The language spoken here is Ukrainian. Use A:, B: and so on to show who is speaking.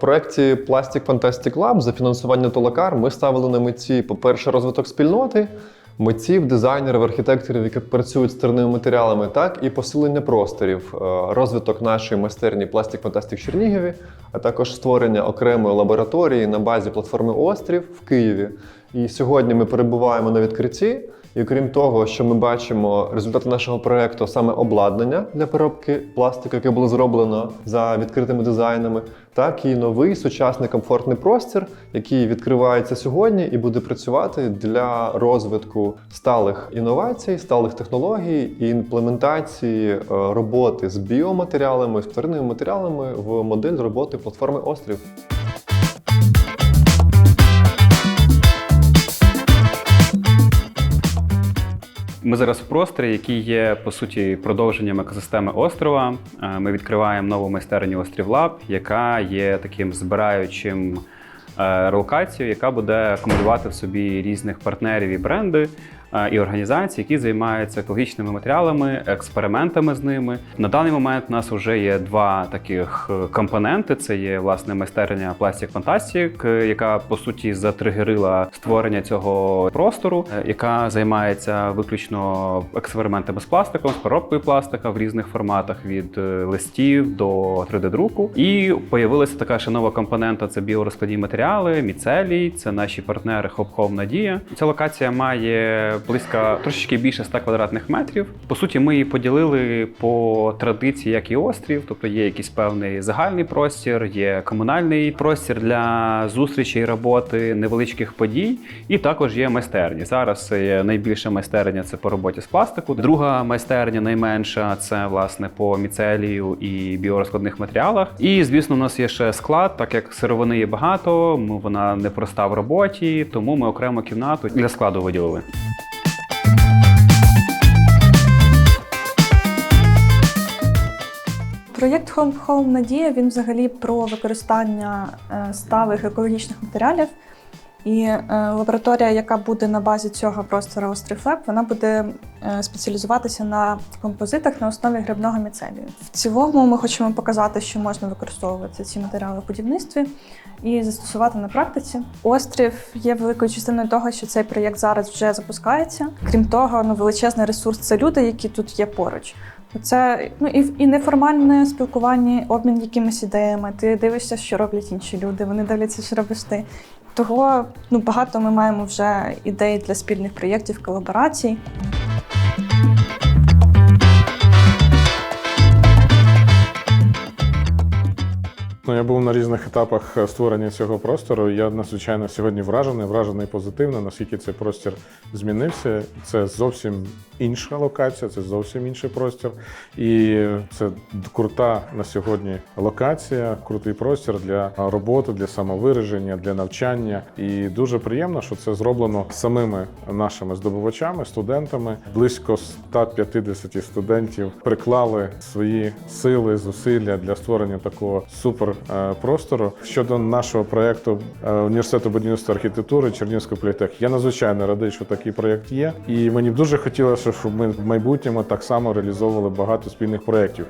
A: проєкті Plastic Fantastic Lab за фінансування Толакар ми ставили на меті, по-перше, розвиток спільноти, митців, дизайнерів, архітекторів, які працюють з терними матеріалами, так і посилення просторів, е, розвиток нашої майстерні Plastic Fantastic в Чернігові, а також створення окремої лабораторії на базі платформи Острів в Києві. І сьогодні ми перебуваємо на відкритті. І крім того, що ми бачимо результати нашого проекту, саме обладнання для переробки пластику, яке було зроблено за відкритими дизайнами, так і новий сучасний комфортний простір, який відкривається сьогодні і буде працювати для розвитку сталих інновацій, сталих технологій і імплементації е, роботи з біоматеріалами, з тваринними матеріалами в модель роботи платформи Острів.
B: Ми зараз в просторі, який є по суті продовженням екосистеми острова. Е, Ми відкриваємо нову майстерню Острів Лаб, яка є таким збираючим е, локацією, яка буде акумулювати в собі різних партнерів і бренди. І організації, які займаються екологічними матеріалами, експериментами з ними. На даний момент у нас вже є два таких е, компоненти: це є власне майстерня Plastic Fantastic, е, яка по суті затригерила створення цього простору, е, яка займається виключно експериментами з пластиком, з переробкою пластика в різних форматах від листів до 3D-друку. І появилася така ще нова компонента: це біорозкладні матеріали, міцелій, це наші партнери Home Надія. Ця локація має близько трошечки більше 100 квадратних метрів. По суті, ми її поділили по традиції, як і острів, тобто є якийсь певний загальний простір, є комунальний простір для зустрічей, роботи, невеличких подій, і також є майстерні. Зараз є найбільша майстерня це по роботі з пластику. Друга майстерня найменша це власне по міцелію і біорозкладних матеріалах. І звісно, у нас є ще склад, так як сировини є багато, вона не проста в роботі, тому ми окрему кімнату для складу виділили.
C: Проєкт Home Home Надія він взагалі про використання е, сталих екологічних матеріалів. І е, лабораторія, яка буде на базі цього простору Острів Леб, вона буде е, спеціалізуватися на композитах на основі грибного міцелію. В цілому ми хочемо показати, що можна використовувати ці матеріали в будівництві і застосувати на практиці. Острів є великою частиною того, що цей проєкт зараз вже запускається. Крім того, ну величезний ресурс це люди, які тут є поруч. Це ну і, і неформальне спілкування, обмін якимись ідеями. Ти дивишся, що роблять інші люди. Вони дивляться, що робиш ти. Того ну багато ми маємо вже ідей для спільних проєктів, колаборацій.
D: Ну, я був на різних етапах е, створення цього простору. Я надзвичайно сьогодні вражений, вражений позитивно, наскільки цей простір змінився. Це зовсім інша локація, це зовсім інший простір. І це крута на сьогодні локація, крутий простір для роботи, для самовираження, для навчання. І дуже приємно, що це зроблено самими нашими здобувачами, студентами. Близько 150 студентів приклали свої сили, зусилля для створення такого супер простору. Щодо нашого проєкту е, університету будівництва архітектури Чернівської політех, я надзвичайно радий, що такий проєкт є. І мені б дуже хотілося, щоб ми в майбутньому так само реалізовували багато спільних проєктів.